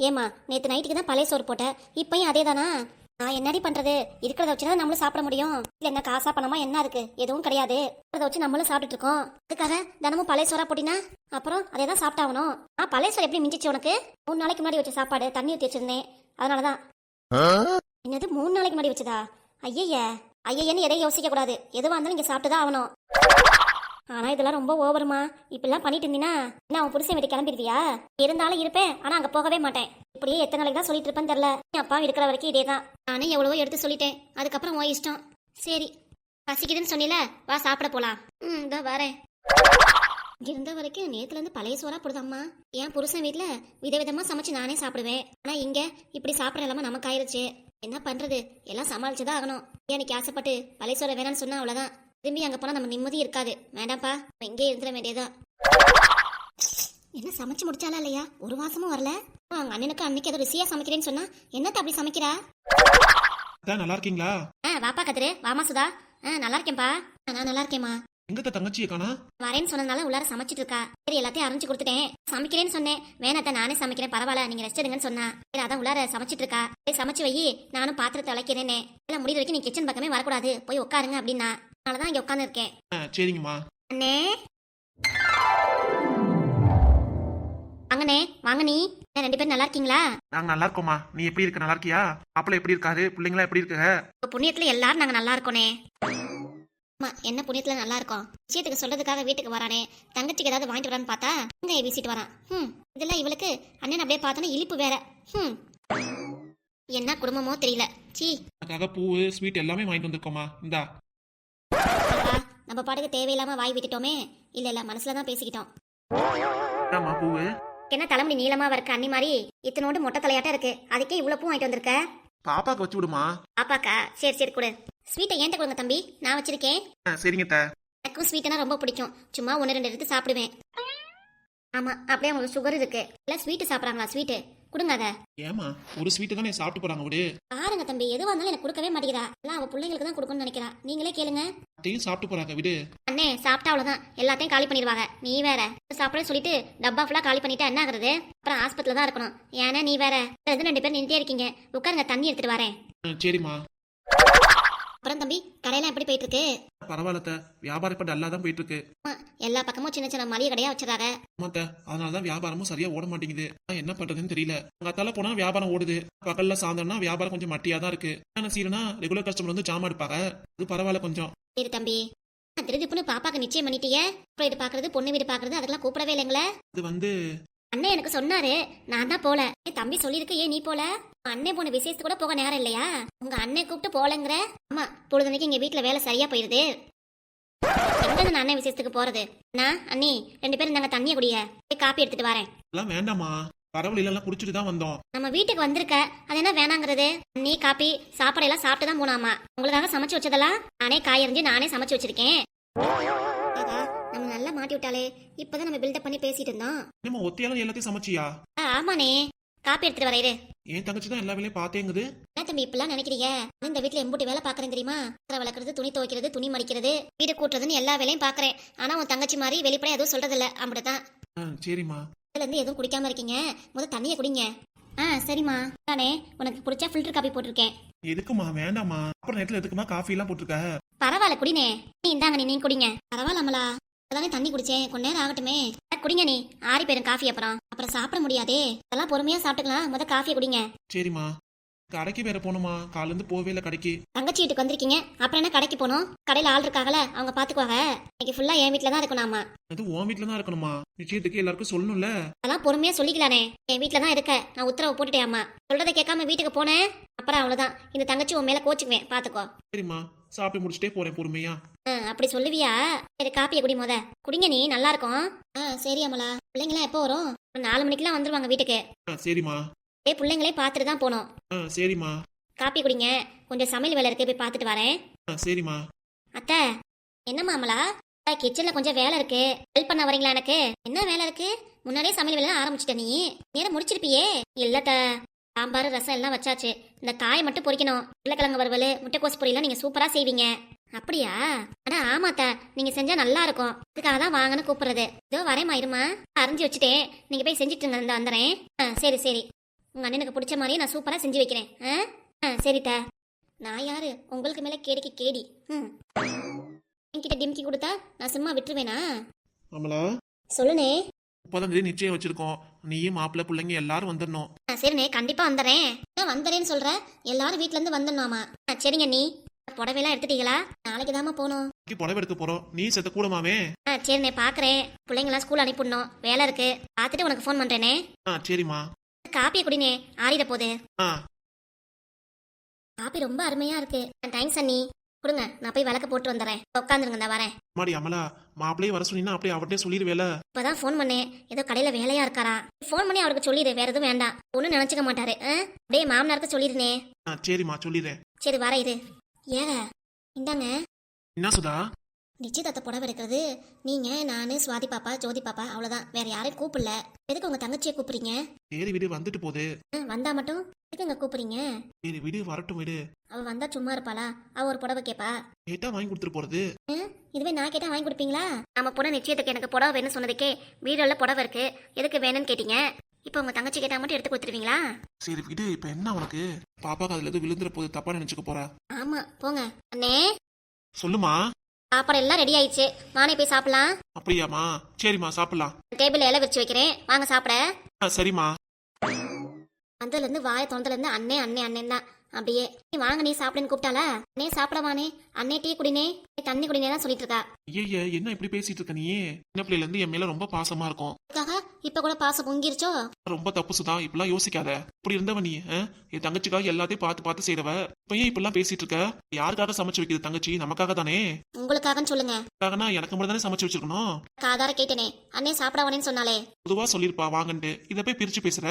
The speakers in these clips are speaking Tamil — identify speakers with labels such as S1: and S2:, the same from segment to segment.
S1: ஏமா நேத்து நைட்டுக்கு தான் பழைய சோறு போட்டேன் இப்பயும் அதே தானா நான் என்னடி பண்றது? இருக்கிறத வச்சு தான் நம்மளும் சாப்பிட முடியும். இல்ல என்ன காசா பணமா என்ன இருக்கு எதுவும் கிடையாது. இருக்கிறத வச்சு நம்மளும் சாப்பிட்டுட்டு இருக்கோம். அதுக்காக தினமும் பழைய சோறா போட்டினா? அப்புறம் அதே தான் சாப்பிட்டாகணும். ஆ பழைய சோறு எப்படி மிஞ்சிச்சு உனக்கு? மூணு நாளைக்கு முன்னாடி வச்ச சாப்பாடு தண்ணி ஊற்றி வச்சிருந்தேன் அதனாலதான் என்னது மூணு நாளைக்கு முன்னாடி வச்சதா? ஐயய்ய ஐயன்னு எதையும் யோசிக்க கூடாது எதுவா இருந்தாலும் இங்க சாப்பிட்டுதான் ஆகணும். ஆனா இதெல்லாம் ரொம்ப ஓவருமா. இப்படிலாம் பண்ணிட்டு இருந்தீங்கன்னா என்ன அவன் புருஷன் வீட்டு கிளம்பிடுவியா? இருந்தாலும் இருப்பேன் ஆனா அங்க போகவே மாட்டேன். இப்படியே எத்தனை நாளைக்கு தான் சொல்லிட்டு இருப்பேன்னு தெரியல. என் அப்பா இருக்கிற வரைக்கும் இதே தான் நானே எவ்வளவோ எடுத்து சொல்லிட்டேன். அதுக்கப்புறம் உன் இஷ்டம். சரி. பசிக்குதுன்னு சொன்னில வா சாப்பிட போலாம். ம் இதோ வரேன். இருந்த வரைக்கும் நேத்துல இருந்து பழைய சோறா போடுதாம்மா என் புருஷன் வீட்டில் விதவிதமா சமைச்சு நானே சாப்பிடுவேன். ஆனா இங்க இப்படி சாப்பிட இல்லாம நமக்கு ஆயிருச்சு. என்ன பண்றது? எல்லாம் சமாளிச்சுதான் ஆகணும். எனக்கு ஆசைப்பட்டு பழைய சோறை வேணாம்னு சொன்னா அவ்வளவுதான். திரும்பி அங்க போனா நம்ம நிம்மதி இருக்காது. வேண்டாம்ப்பா இங்கே இருந்துட வேண்டியதா என்ன சமைச்சு முடிச்சாலா இல்லையா? ஒரு வாசமும் வரல. அவங்க அண்ணனுக்கு அன்னைக்கு ஏதோ ருசியா சமைக்கிறேன்னு சொன்னா என்னத்த அப்படி சமைக்கிறா?
S2: அதான் நல்லா இருக்கீங்களா?
S1: ஆ வாப்பா கதிரு. வாமா சுதா. ஆ நல்லா இருக்கேன்ப்பா. நான் நல்லா இருக்கேம்மா.
S2: எங்கத்த தங்கச்சியை காணா?
S1: வரேன்னு சொன்னதுனால உள்ளார சமைச்சிட்டு இருக்கா. சரி எல்லாத்தையும் அரைஞ்சு கொடுத்துட்டேன். சமைக்கிறேன்னு சொன்னேன். வேணாத்த நானே சமைக்கிறேன். பரவாயில்ல நீங்க ரெஸ்ட் எடுங்கன்னு சொன்னா. சரி அதான் உள்ளார சமைச்சிட்டு இருக்கா. சரி சமைச்சு வை. நானும் பாத்திரத்தை விளக்கிறேனே எல்லாம் முடிவு வரைக்கும் நீ கிச்சன் பக்கமே வரக்கூடாது. போய் உட்காருங்க அப்படின்னா. அதனாலதான் இங்க உட்காந்து இருக்கேன்
S2: ஆ, சரிங்கம்மா.
S1: அண்ணே. வாங்கண்ணே வாங்க நீ. ரெண்டு பேரும் நல்லா இருக்கீங்களா?
S2: நாங்க நல்லா இருக்கோம்மா. நீ எப்படி இருக்க? நல்லா இருக்கியா? மாப்பிள்ள எப்படி இருக்காரு? பிள்ளைங்களா எப்படி இருக்குங்க?
S1: உங்க புண்ணியத்துல எல்லாரும் நாங்க நல்லா இருக்கோனே அம்மா என்ன புண்ணியத்துல நல்லா இருக்கோம்? விஷயத்துக்கு சொல்றதுக்காக வீட்டுக்கு வரானே. தங்கச்சிக்கு ஏதாவது வாங்கிட்டு வரான்னு பார்த்தா இங்க வீசிட்டு வரான். ம் இதெல்லாம் இவளுக்கு அண்ணன் அப்படியே பார்த்தோன்னா இழிப்பு வேற. ம் என்ன குடும்பமோ தெரியல. சீ.
S2: அதுக்காக பூவு ஸ்வீட் எல்லாமே வாங்கிட்டு வந்திருக்கோம்மா. இந்தா.
S1: நம்ம பாட்டுக்கு தேவையில்லாம வாய் விட்டுட்டோமே. இல்ல இல்ல மனசுல தான் பேசிக்கிட்டோம்.
S2: பூவு
S1: என்ன தலைமுடி நீளமா இருக்க அண்ணி மாதிரி இத்தனோண்டு மொட்டை தலையாட்டம் இருக்கு. அதுக்கே இவ்வளவு பூ வாங்கிட்டு வந்திருக்க?
S2: பாப்பாக்கு வச்சு விடுமா?
S1: பாப்பாக்கா சரி சரி கொடு. ஸ்வீட்டை ஏன்ட்ட கொடுங்க தம்பி? நான் வச்சிருக்கேன்.
S2: சரிங்க த
S1: எனக்கும் ஸ்வீட்னா ரொம்ப பிடிக்கும். சும்மா ஒன்று ரெண்டு எடுத்து சாப்பிடுவேன். ஆமா அப்படியே உங்களுக்கு சுகர் இருக்கு. இல்ல ஸ்வீட்டு சாப்பிட்றாங்களா ஸ்வீட்டு கொடுங்க அதை
S2: ஏமா ஒரு ஸ்வீட்டு தானே சாப்பிட்டு போறாங்க விடு?
S1: பாருங்க தம்பி எதுவாக இருந்தாலும் எனக்கு கொடுக்கவே மாட்டேங்கிறா. எல்லாம் அவ பிள்ளைங்களுக்கு தான் கொடுக்கணும்னு நினைக்கிறா. நீங்களே கேளுங்க.
S2: அத்தையும் சாப்பிட்டு போறாங்க விடு.
S1: அண்ணே சாப்பிட்டா அவ்வளவுதான். எல்லாத்தையும் காலி பண்ணிடுவாங்க. நீ வேற. சாப்பிட சொல்லிட்டு டப்பா ஃபுல்லா காலி பண்ணிட்டா என்ன ஆகுறது? அப்புறம் ஆஸ்பத்திரியில தான் இருக்கணும். ஏன்னா நீ வேற. ரெண்டு பேரும் நின்றுட்டே இருக்கீங்க. உட்காருங்க தண்ணி எடுத்துட்டு வரேன்.
S2: சரிம்மா.
S1: அப்புறம் தம்பி கடையெல்லாம் எப்படி போயிட்டு இருக்கு
S2: பரவாயில்ல வியாபாரம் இப்ப நல்லா தான் போயிட்டு இருக்கு
S1: எல்லா பக்கமும் சின்ன சின்ன மளிகை கடையா வச்சிடறாங்க.
S2: ஆமாத்த அதனாலதான் வியாபாரமும் சரியா ஓட மாட்டேங்குது. என்ன பண்றதுன்னு தெரியல. அங்க அத்தால போனா வியாபாரம் ஓடுது. பகல்ல சாயந்தரம்னா வியாபாரம் கொஞ்சம் மட்டியா தான் இருக்கு. என்ன சீரனா ரெகுலர் கஸ்டமர் வந்து ஜாமான் எடுப்பாங்க. அது பரவாயில்ல கொஞ்சம்.
S1: சரி தம்பி. திருதிப்புன்னு பாப்பாக்கு நிச்சயம் பண்ணிட்டியே? அப்புறம் இது பாக்குறது பொண்ணு வீடு பாக்குறது அதுக்கெல்லாம் கூப்பிடவே இல்லைங்களே?
S2: இது வந்து
S1: அண்ணன் எனக்கு சொன்னாரு. நான் தான் போல. ஏய், தம்பி சொல்லிருக்கு ஏன் நீ போல? உன் அண்ணன் போன விசேஷத்துக்கு கூட போக நேரம் இல்லையா? உங்க அண்ணன் கூப்பிட்டு போலங்கிற. ஆமா பொழுதுனைக்கு இங்க வீட்டுல வேலை சரியா போயிருது. எங்க நான் அண்ணன் விசேஷத்துக்கு போறது? நான் அண்ணி ரெண்டு பேரும் நாங்க தண்ணிய குடிய போய் காப்பி எடுத்துட்டு வரேன்.
S2: எல்லாம் வேண்டாமா பரவாயில்ல எல்லாம் குடிச்சிட்டு தான் வந்தோம்.
S1: நம்ம வீட்டுக்கு வந்திருக்க. அது என்ன வேணாங்கிறது? நீ காப்பி சாப்பாடு எல்லாம் சாப்பிட்டு தான் போனாமா. உங்களுக்காக சமைச்சு வச்சதெல்லாம் நானே காய் அரிஞ்சு நானே சமைச்சு வச்சிருக்கேன். மாட்டி விட்டாலே இப்பதான் நம்ம பில்டப் பண்ணி பேசிட்டு இருந்தோம்.
S2: நம்ம ஒத்தையாலும் எல்லாத்தையும் சமைச்சியா?
S1: ஆமாண்ணே. காப்பி எடுத்துட்டு வரையிரு
S2: என் தங்கச்சி தான் எல்லா வேலையும் பார்த்தேங்குது?
S1: என்ன தம்பி இப்பெல்லாம் நினைக்கிறீங்க? நான் இந்த வீட்ல எம்பூட்டி வேலை பாக்குறேன் தெரியுமா? பாத்திரம் வளர்க்கறது துணி துவைக்கிறது துணி மடிக்கிறது வீடு கூட்டுறதுன்னு எல்லா வேலையும் பாக்குறேன் ஆனா உன் தங்கச்சி மாதிரி வெளிப்படையா எதுவும் சொல்றது இல்ல அப்படிதான்
S2: சரிம்மா.
S1: இதுல இருந்து எதுவும் குடிக்காம இருக்கீங்க? முத தண்ணியை குடிங்க. ஆ சரிம்மா. நானே உனக்கு பிடிச்சா ஃபில்டர் காப்பி போட்டிருக்கேன்.
S2: எதுக்குமா வேண்டாமா அப்புறம் நேரத்துல எதுக்குமா காஃபி எல்லாம் போட்டிருக்க?
S1: பரவாயில்ல குடினே. நீ இந்தாங்க நீ குடிங்க. பரவாயில்ல அதானே தண்ணி குடிச்சேன். கொஞ்ச நேரம் ஆகட்டுமே. குடிங்க நீ. ஆறி போயிரும் காஃபி அப்புறம். அப்புறம் சாப்பிட முடியாதே. அதெல்லாம் பொறுமையா சாப்பிட்டுக்கலாம். முத காஃபியை குடிங்க.
S2: சரிம்மா. கடைக்கு வேற போகணுமா? காலைல இருந்து போவே இல்லை கடைக்கு.
S1: தங்கச்சி வீட்டுக்கு வந்திருக்கீங்க. அப்புறம் என்ன கடைக்கு போகணும்? கடையில ஆள் இருக்காங்கல்ல அவங்க பாத்துக்குவாங்க. இன்னைக்கு ஃபுல்லா என் வீட்ல தான் இருக்கணும்
S2: அது உன் வீட்டுல தான் இருக்கணுமா? நிச்சயத்துக்கு எல்லாருக்கும் சொல்லணும்ல.
S1: அதெல்லாம் பொறுமையா சொல்லிக்கலானே. என் வீட்ல தான் இருக்க. நான் உத்தரவு போட்டுட்டேன் அம்மா. சொல்றதை கேட்காம வீட்டுக்கு போனேன். அப்புறம் அவ்வளவுதான். இந்த தங்கச்சி உன் மேல கோச்சுக்குவேன். பாத்துக்கோ.
S2: சரிம்மா. சாப்பிட்டு முடிச்சுட்டே போறேன் பொறுமையா.
S1: அப்படி சொல்லுவியா? சரி காப்பியை குடி முத. குடிங்க நீ நல்லா இருக்கும் ஆ சரி அமலா. பிள்ளைங்களாம் எப்போ வரும்? ஒரு நாலு மணிக்கெல்லாம் வந்துருவாங்க வீட்டுக்கு.
S2: சரிம்மா.
S1: ஏ பிள்ளைங்களே பார்த்துட்டு தான் போனோம்
S2: ஆ சரிம்மா.
S1: காப்பி குடிங்க. கொஞ்சம் சமையல் வேலை இருக்கு போய் பார்த்துட்டு வரேன்.
S2: ஆ சரிம்மா.
S1: அத்தை என்னம்மா அமலா? கிச்சன்ல கொஞ்சம் வேலை இருக்கு. ஹெல்ப் பண்ண வரீங்களா எனக்கு? என்ன வேலை இருக்கு? முன்னாடியே சமையல் வேலை ஆரம்பிச்சிட்ட நீ. நேரம் முடிச்சிருப்பியே. இல்லத்த சாம்பார் ரசம் எல்லாம் வச்சாச்சு. இந்த காயை மட்டும் பொரிக்கணும் உருளைக்கிழங்கு வறுவல் முட்டைக்கோஸ் பொரியலாம் நீங்க சூப்பரா செய்வீங்க. அப்படியா? அட ஆமாத்த நீங்க செஞ்சா நல்லா இருக்கும். இதுக்காக தான் வாங்கன்னு கூப்பிடுறது. இதோ வரேம்மா இருமா அரைஞ்சு வச்சுட்டேன். நீங்க போய் செஞ்சுட்டு இருங்க இந்த வந்துடுறேன் ஆ சரி சரி. உங்க அண்ணனுக்கு பிடிச்ச மாதிரியே நான் சூப்பரா செஞ்சு வைக்கிறேன். ஆ? ஆ சரித்தா நான் யாரு? உங்களுக்கு மேல கேடிக்கு கேடி. ம். என்கிட்ட டிம்கி கொடுத்தா நான் சும்மா விட்டுருவேனா?
S2: அமலா?
S1: சொல்லுனே.
S2: முப்பதாம் தேதி நிச்சயம் வச்சிருக்கோம். நீயும் மாப்பிள்ளை பிள்ளைங்க எல்லாரும் வந்துடணும்.
S1: சரிண்ணே கண்டிப்பா வந்துடுறேன். ஏன் வந்துடுறேன்னு சொல்ற? எல்லாரும் வீட்ல இருந்து வந்துடணுமா சரிங்க நீ. புடவைலாம் எடுத்துட்டீங்களா? நாளைக்கு தாம்மா போகணும்.
S2: இன்னைக்கு புடவை எடுக்க போறோம். நீ செத்த கூடமாவே
S1: ஆ சரிண்ணே பார்க்குறேன் பிள்ளைங்களாம் ஸ்கூல் அனுப்பிடணும். வேலை இருக்கு. பார்த்துட்டு உனக்கு ஃபோன் பண்ணுறேனே
S2: ஆ சரிம்மா.
S1: காப்பியை குடினே ஆறிட போகுது.
S2: ஆ.
S1: காப்பி ரொம்ப அருமையா இருக்கு. தேங்க்ஸ் அண்ணி. கொடுங்க நான் போய் விளக்க போட்டு வந்துடுறேன். உட்காந்துருங்க இந்த வரேன்.
S2: மாடி அமலா மாப்பிள்ளையே வர சொன்னீங்கன்னா அப்படியே அவர்கிட்டே சொல்லிடுவேல
S1: இப்பதான் ஃபோன் பண்ணேன். ஏதோ கடையில வேலையா இருக்காரா? ஃபோன் பண்ணி அவருக்கு சொல்லிடு வேற எதுவும் வேண்டாம். ஒன்றும் நினைச்சுக்க மாட்டாரு ஆ? அப்படியே மாமனாருக்கு சொல்லிடுனே.
S2: ஆ சரிம்மா சொல்லிடுறேன்.
S1: சரி வர இரு. ஏங்க இந்தாங்க.
S2: என்ன சுதா?
S1: நிச்சயதார்த்த புடவை எடுக்கிறது. நீங்க நானு சுவாதி பாப்பா ஜோதி பாப்பா அவ்வளவுதான். வேற யாரையும் கூப்பிடல. எதுக்கு உங்க தங்கச்சியை கூப்பிடுறீங்க?
S2: சரி விடு வந்துட்டு போகுது
S1: ஆ, வந்தா மட்டும் எதுக்குங்க கூப்பிடுறீங்க?
S2: சரி விடு வரட்டும் விடு.
S1: அவ வந்தா சும்மா இருப்பாளா? அவ ஒரு புடவை கேப்பா?
S2: கேட்டா வாங்கி கொடுத்துட்டு போறது.
S1: இதுவே நான் கேட்டா வாங்கி கொடுப்பீங்களா? நம்ம பொண்ணு நிச்சயத்துக்கு எனக்கு புடவை வேணும்னு சொன்னதுக்கே வீடுல புடவை இருக்கு. எதுக்கு வேணும்னு கேட்டீங்க? இப்போ உங்க தங்கச்சி கேட்டா மட்டும் எடுத்து கொடுத்துருவீங்களா?
S2: சரி விடு. இப்ப என்ன உனக்கு? பாப்பாக்கு அதுல எதுவும் விழுந்துற போது தப்பா நினைச்சுக்க போற.
S1: ஆமா போங்க. அண்ணே.
S2: சொல்லுமா?
S1: சாப்பாடு எல்லாம் ரெடி ஆயிடுச்சு. வானே போய் சாப்பிடலாம்.
S2: அப்படியாம்மா. சரிம்மா சாப்பிடலாம்.
S1: டேபிள் இலை விரிச்சு வைக்கிறேன். வாங்க சாப்பிட.
S2: ஆ சரிம்மா.
S1: வந்ததுல இருந்து வாய தொந்தல இருந்து அண்ணே அண்ணே அண்ணன் தான் அப்படியே நீ வாங்க நீ சாப்பிடுன்னு கூப்பிட்டாளா? அண்ணே சாப்பிடவானே. அண்ணே டீ குடினே. தண்ணி குடினே தான் சொல்லிட்டு இருக்கா.
S2: ஐய என்ன இப்படி பேசிட்டு இருக்க நீ சின்ன பிள்ளைல இருந்து என் மேல ரொம்ப பாசமா இருக்கும்.
S1: அதுக்காக இப்ப கூட பாசம் பொங்கிருச்சோ?
S2: ரொம்ப தப்பு சுதா இப்பெல்லாம் யோசிக்காத. இப்படி இருந்தவ நீ? என் தங்கச்சிக்காக எல்லாத்தையும் பார்த்து பார்த்து செய்றவ இப்ப ஏன் இப்பெல்லாம் பேசிட்டு இருக்க? யாருக்காக சமைச்சு வைக்குது தங்கச்சி? நமக்காக தானே?
S1: உங்களுக்காகன்னு சொல்லுங்க.
S2: எனக்கு மட்டும் தானே சமைச்சு வச்சிருக்கணும்?
S1: காதார கேட்டனே. அண்ணே சாப்பிடவானேன்னு சொன்னாலே.
S2: பொதுவா சொல்லிருப்பா வாங்கன்ட்டு. இத போய் பிரிச்சு பேசுற?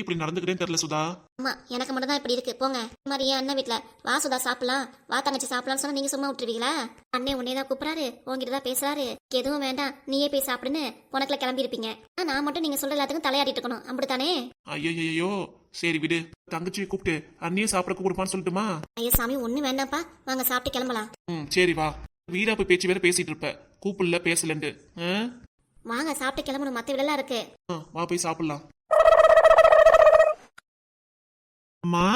S2: இப்படி நடந்துக்கிட்டே தெரியல சுதா.
S1: அம்மா எனக்கு மட்டும் தான் இப்படி இருக்கு. போங்க. மாதிரி என் அண்ணன் வீட்ல வா சுதா சாப்பிடலாம். வா தங்கச்சி சாப்பிடலாம்னு சொன்னா நீங்க சும்மா விட்டுருவீங்களா? அண்ணே உன்னே தான் கூப்பிடாரு உங்ககிட்ட தான் பேசுறாரு. எதுவும் வேண்டாம். நீயே போய் சாப்பிடுன்னு உனக்குல கிளம்பி இருப்பீங்க நான் மட்டும் நீங்க சொல்ற எல்லாத்துக்கும் தலையாடிட்டு இருக்கணும். அப்படித்தானே?
S2: ஐயோ சரி விடு. தங்கச்சியை கூப்பிட்டு அண்ணியே சாப்பிட கொடுப்பான்னு சொல்லட்டுமா?
S1: ஐயோ சாமி ஒண்ணு வேண்டாம்ப்பா. வாங்க சாப்பிட்டு கிளம்பலாம்.
S2: ம் சரி வா. வீடா போய் பேச்சு வேற பேசிட்டு இருப்ப. கூப்பிடல பேசலன்ட்டு. ஆ?
S1: வாங்க சாப்பிட்டு கிளம்பணும். மத்த வீடெல்லாம் இருக்கு.
S2: வா போய் சாப்பிடலாம். அம்மா?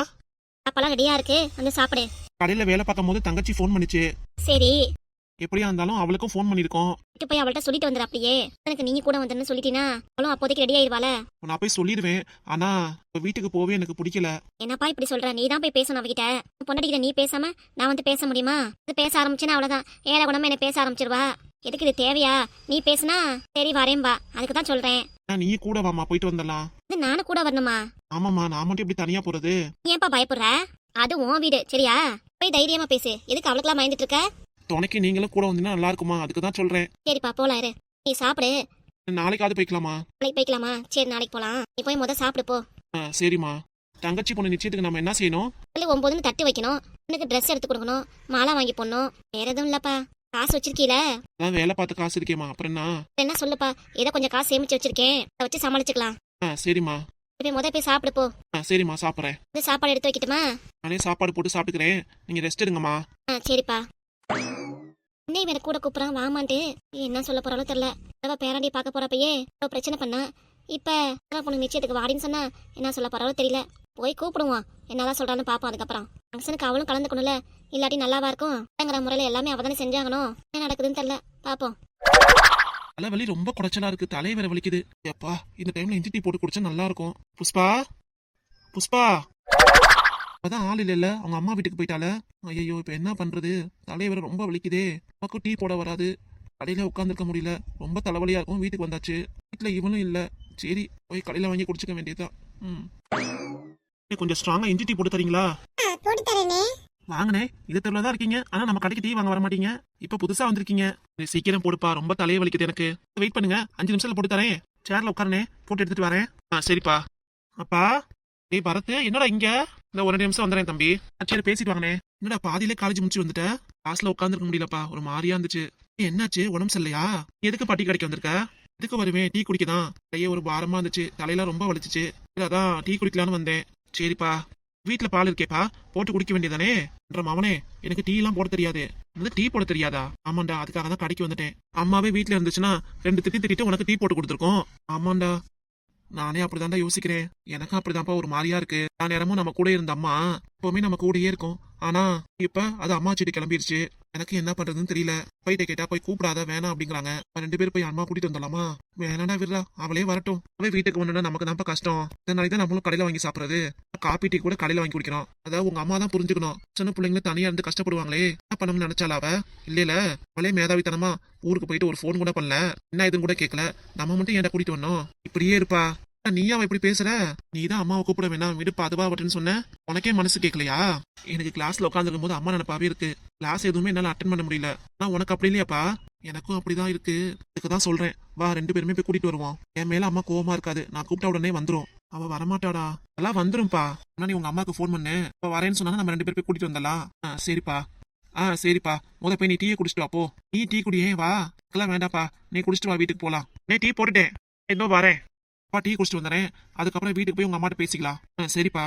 S1: அப்பெல்லாம் ரெடியா இருக்கு. வந்து சாப்பிடு.
S2: கடையில வேலை பார்க்கும் போது தங்கச்சி ஃபோன் பண்ணிச்சு.
S1: சரி.
S2: எப்படியா இருந்தாலும் அவளுக்கும் ஃபோன் பண்ணிருக்கோம்
S1: விட்டு போய் அவள்கிட்ட சொல்லிட்டு வந்துடு அப்படியே. எனக்கு நீங்க கூட வந்துன்னு சொல்லிட்டீனா அவளும் அப்போதைக்கு ரெடி ஆயிடுவாள.
S2: நான் போய் சொல்லிடுவேன். ஆனா இப்ப வீட்டுக்கு போவே எனக்கு பிடிக்கல.
S1: என்னப்பா இப்படி சொல்ற? நீ தான் போய் பேசணும் அவகிட்ட. பொண்டாட்டிக்கிட்ட நீ பேசாம நான் வந்து பேச முடியுமா? பேச ஆரம்பிச்சேன்னா அவ்வளவுதான். ஏழை குணமா என்ன பேச ஆரம்பிச்சிருவா. எதுக்கு இது தேவையா? நீ பேசுனா சரி வரேன்பா அதுக்கு தான் சொல்றேன்.
S2: நீ கூட வாமா போயிட்டு வந்துடலாம்
S1: இது நானும் கூட வரணுமா?
S2: ஆமாம்மா நான் மட்டும் இப்படி தனியா போறது?
S1: ஏன்பா பயப்படுற? அது உன் வீடு சரியா? போய் தைரியமா பேசு. எதுக்கு அவளுக்கெல்லாம் பயந்துட்டு இருக்க?
S2: துணைக்கு நீங்களும் கூட வந்தீங்கன்னா நல்லா இருக்குமா? அதுக்கு தான் சொல்றேன்.
S1: சரிப்பா போலாம் இரு. நீ சாப்பிடு.
S2: நாளைக்காவது போய்க்கலாமா?
S1: நாளைக்கு போய்க்கலாமா? சரி நாளைக்கு போலாம். நீ போய் முத சாப்பிடு போ.
S2: சரிம்மா. தங்கச்சி பொண்ணு நிச்சயத்துக்கு நம்ம என்ன செய்யணும்?
S1: ஒன்பதுன்னு தட்டு வைக்கணும். எனக்கு ட்ரெஸ் எடுத்து கொடுக்கணும். மாலை வாங்கி போடணும். வேற எதுவும் இல்லப்பா. காசு வச்சிருக்கீல?
S2: அதான் வேலை பார்த்து காசு இருக்கேம்மா. அப்புறம் என்ன?
S1: என்ன சொல்லுப்பா? ஏதோ கொஞ்சம் காசு சேமிச்சு வச்சிருக்கேன். அதை வச்சு சமாளிச்சுக்கலாம்.
S2: ஆ சரிம்மா.
S1: போய் முத போய் சாப்பிடு போ.
S2: ஆ சரிம்மா சாப்பிட்றேன்.
S1: இது சாப்பாடு எடுத்து வைக்கட்டுமா?
S2: நானே சாப்பாடு போட்டு சாப்பிட்டுக்கிறேன். நீங்க ரெஸ்ட் எடுங்கம்மா.
S1: ஆ சரிப்பா. என்ன இவனை கூட கூப்பிட்றான்? வாமான்ட்டு. என்ன சொல்ல போறாளோ தெரியல. அவ பேராண்டி பார்க்க போறப்பயே அவ பிரச்சனை பண்ணா. இப்ப பொண்ணு நிச்சயத்துக்கு வாடின்னு சொன்னா என்ன சொல்ல போறாளோ தெரியல. போய் கூப்பிடுவோம். என்னதான் சொல்றான்னு பாப்போம் அதுக்கப்புறம். ஃபங்க்ஷனுக்கு அவளும் கலந்துக்கணும்ல. இல்லாட்டி நல்லாவா இருக்கும்? அப்படிங்கிற முறையில எல்லாமே அவள் தானே செஞ்சாகணும். என்ன நடக்குதுன்னு தெரியல. பாப்போம்.
S2: தலைவலி ரொம்ப குடைச்சலா இருக்கு. தலை வேற வலிக்குது. எப்பா இந்த டைம்ல இஞ்சி டீ போட்டு குடிச்சா நல்லா இருக்கும். புஷ்பா? புஷ்பா? அப்பதான் ஆள் இல்லைல்ல. அவங்க அம்மா வீட்டுக்கு போயிட்டால. ஐயோ இப்ப என்ன பண்றது? தலைவரை ரொம்ப வலிக்குதே. நமக்கும் டீ போட வராது. கடையில உட்காந்துருக்க முடியல. ரொம்ப தலைவலியா இருக்கும். வீட்டுக்கு வந்தாச்சு. வீட்டுல இவனும் இல்ல. சரி போய் கடையில வாங்கி குடிச்சுக்க வேண்டியதுதான். ம். கொஞ்சம் ஸ்ட்ராங்கா இஞ்சி டீ போட்டு தரீங்களா?
S1: போட்டு தரேனே.
S2: வாங்கனே இது தெருவில் தான் இருக்கீங்க. ஆனா நம்ம கடைக்கு டீ வாங்க வர மாட்டீங்க. இப்ப புதுசா வந்திருக்கீங்க. நீ சீக்கிரம் போடுப்பா. ரொம்ப தலையை வலிக்குது எனக்கு. வெயிட் பண்ணுங்க. அஞ்சு நிமிஷத்துல போட்டு தரேன். சேர்ல உட்காரனே போட்டு எடுத்துட்டு வரேன். ஆ சரிப்பா. அப்பா. டேய் பரத் என்னடா இங்க? இந்த ஒரு நிமிஷம் வந்துறேன் தம்பி. சரி பேசிட்டு வாங்கனே என்னடா பாதியிலே காலேஜ் முடிச்சு வந்துட்ட? கிளாஸ்ல உட்காந்துருக்க முடியலப்பா. ஒரு மாதிரியா இருந்துச்சு. என்னாச்சு? உடம்பு சரியில்லையா? எதுக்கு பாட்டி கடைக்கு வந்திருக்க? எதுக்கு வருவேன்? டீ குடிக்கதான். கையே ஒரு பாரமா இருந்துச்சு. தலையெல்லாம் ரொம்ப வலிச்சுச்சு. அதான் டீ குடிக்கலான்னு வந்தேன். சரிப்பா. வீட்டுல பால் இருக்கேப்பா. போட்டு குடிக்க வேண்டியதானே? என்ற மவனே எனக்கு டீ எல்லாம் போட தெரியாது. வந்து டீ போட தெரியாதா? ஆமாண்டா அதுக்காக தான் கடைக்கு வந்துட்டேன். அம்மாவே வீட்டுல இருந்துச்சுன்னா ரெண்டு திட்டி திட்டிட்டு உனக்கு டீ போட்டு கொடுத்துருக்கோம். ஆமாண்டா. நானே அப்படிதான்டா யோசிக்கிறேன். எனக்கும் அப்படிதான்ப்பா ஒரு மாதிரியா இருக்கு. நான் நேரமும் நம்ம கூட இருந்த அம்மா எப்பவுமே நம்ம கூடயே இருக்கும். ஆனா இப்ப அது அம்மா செடி கிளம்பிருச்சு. எனக்கு என்ன பண்றதுன்னு தெரியல. போயிட்டு கேட்டா போய் கூப்பிடாத வேணாம் அப்படிங்கிறாங்க. ரெண்டு பேரும் போய் அம்மா கூட்டிட்டு வந்துடலாமா? வேணாடா விடுறா. அவளே வரட்டும். அவளே வீட்டுக்கு வந்தா நமக்கு தான்ப்பா கஷ்டம். இதனால தான் நம்மளும் கடையில வாங்கி சாப்பிடுறது. காப்பி டீ கூட கடையில வாங்கி குடிக்கிறோம். அதாவது உங்க அம்மா தான் புரிஞ்சுக்கணும். சின்ன பிள்ளைங்களும் தனியா இருந்து கஷ்டப்படுவாங்களே. என்ன பண்ணணும்னு நினைச்சால அவ? இல்ல அவளே மேதாவித்தனமா ஊருக்கு போயிட்டு ஒரு ஃபோன் கூட பண்ணல. என்ன இதுன்னு கூட கேட்கல நம்ம மட்டும் ஏன்டா கூட்டிட்டு வந்தோம்? இப்படியே இருப்பா. நீ அவ இப்படி பேசுற? நீ தான் அம்மாவை கூப்பிட வேணாம் விடுப்பா அதுவா வட்டுன்னு சொன்ன. உனக்கே மனசு கேட்கலையா? எனக்கு கிளாஸ்ல உட்காந்துருக்கும் போது அம்மா நினைப்பாவே இருக்கு. கிளாஸ் எதுவுமே என்னால அட்டன் பண்ண முடியல. ஆனா உனக்கு அப்படி இல்லையாப்பா? எனக்கும் அப்படிதான் இருக்கு. இதுக்கு தான் சொல்றேன். வா ரெண்டு பேருமே போய் கூட்டிட்டு வருவோம். என் மேல அம்மா கோவமா இருக்காது. நான் கூப்பிட்ட உடனே வந்துரும். அவ வரமாட்டாடா. அதெல்லாம் வந்துரும்பா. ஆனா நீ உங்க அம்மாக்கு ஃபோன் பண்ணு. இப்ப வரேன்னு சொன்னா நம்ம ரெண்டு பேரும் போய் கூட்டிட்டு வந்தலாம் ஆ சரிப்பா. ஆ சரிப்பா. முத போய் நீ டீயை குடிச்சிட்டு வா போ. நீ டீ குடியே வா. இதெல்லாம் வேண்டாப்பா. நீ குடிச்சிட்டு வா வீட்டுக்கு போலாம். நீ டீ போட்டுட்டேன். இன்னும் வரேன். அப்பா டீ குடிச்சிட்டு வந்தானே அதுக்கப்புறம் வீட்டுக்கு போய் உங்க அம்மாட்ட பேசிக்கலாம். சரிப்பா.